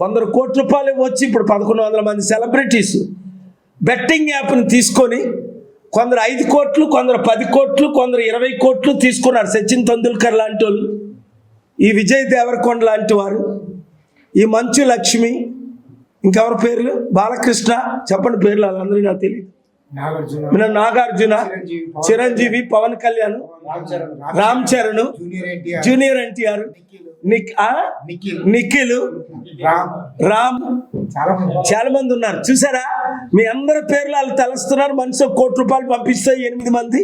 కొందరు కోట్ల రూపాయలు వచ్చి ఇప్పుడు పదకొండు వందల మంది సెలబ్రిటీస్ బెట్టింగ్ యాప్ని తీసుకొని కొందరు ఐదు కోట్లు కొందరు పది కోట్లు కొందరు ఇరవై కోట్లు తీసుకున్నారు సచిన్ తెందుల్కర్ లాంటి వాళ్ళు. ఈ విజయ్ దేవరకొండ లాంటి వారు. ఈ మంచు లక్ష్మి. ఇంకెవరి పేర్లు? బాలకృష్ణ. చెప్పండి పేర్లు వాళ్ళందరూ నాకు తెలియదు మన నాగార్జున చిరంజీవి, పవన్ కళ్యాణ్ రామ్ చరణ్ జూనియర్ ఎన్టీఆర్? నిఖిల్ రామ్ చాలా మంది ఉన్నారు. చూసారా? మీ అందరి పేర్లు వాళ్ళు తలుస్తున్నారు. మనిషి కోటి రూపాయలు పంపిస్తే ఎనిమిది మంది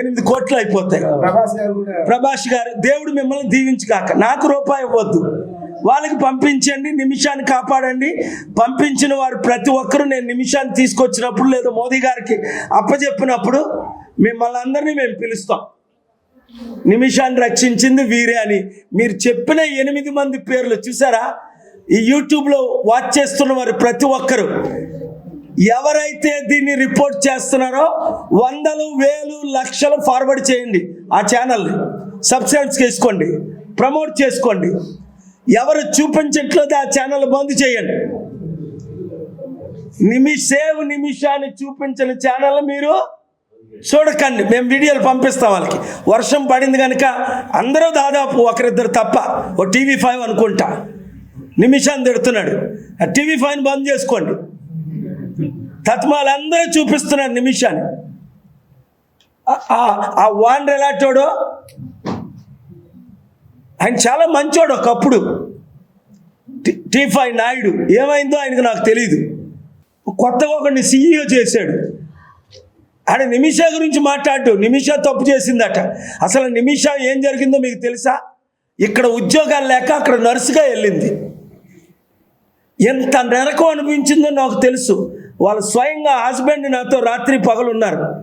ఎనిమిది కోట్లు అయిపోతాయి. ప్రభాస్ గారు కూడా ప్రభాస్ గారు దేవుడు మిమ్మల్ని దీవించుగాక నాకు రూపాయి ఇవ్వద్దు. వాళ్ళకి పంపించండి నిమిషాన్ని కాపాడండి. పంపించిన వారు ప్రతి ఒక్కరూ నేను నిమిషాన్ని తీసుకొచ్చినప్పుడు లేదా మోదీ గారికి అప్పచెప్పినప్పుడు మిమ్మల్ని అందరినీ మేము పిలుస్తాం. నిమిషాన్ని రక్షించింది వీరే అని. మీరు చెప్పిన ఎనిమిది మంది పేర్లు చూసారా? ఈ యూట్యూబ్లో వాచ్ చేస్తున్న వారు ప్రతి ఒక్కరు. ఎవరైతే దీన్ని రిపోర్ట్ చేస్తున్నారో వందలు వేలు లక్షలు ఫార్వర్డ్ చేయండి ఆ ఛానల్ని. సబ్స్క్రైబ్ చేసుకోండి ప్రమోట్ చేసుకోండి. ఎవరు చూపించట్లేదు ఆ ఛానల్ బంద్ చేయండి. నిమిషేవ్ నిమిషాన్ని చూపించిన ఛానల్ మీరు చూడకండి. మేము వీడియోలు పంపిస్తాం వాళ్ళకి. వర్షం పడింది కనుక అందరూ దాదాపు ఒకరిద్దరు తప్ప ఓ టీవీ ఫైవ్ అనుకుంటా. నిమిషాన్ని తిడుతున్నాడు. ఆ టీవీ ఫైవ్ బంద్ చేసుకోండి. తత్మాలు అందరూ చూపిస్తున్నారు నిమిషాన్ని. ఆ- ఆ- ఆ వాన్ ఆయన చాలా మంచోడు ఒకప్పుడు. టీఫాయ్ టీ ఫైవ్ నాయుడు. ఏమైందో ఆయనకు నాకు తెలియదు కొత్తగా ఒకడిని సీఈఓ చేశాడు. ఆడ నిమిష గురించి మాట్లాడు. నిమిష తప్పు చేసిందట. అసలు నిమిష ఏం జరిగిందో మీకు తెలుసా? ఇక్కడ ఉద్యోగాలు లేక అక్కడ నర్సుగా వెళ్ళింది. ఎంత నరకం అనిపించిందో నాకు తెలుసు. వాళ్ళు స్వయంగా హస్బెండ్ నాతో రాత్రి పగలు ఉన్నారు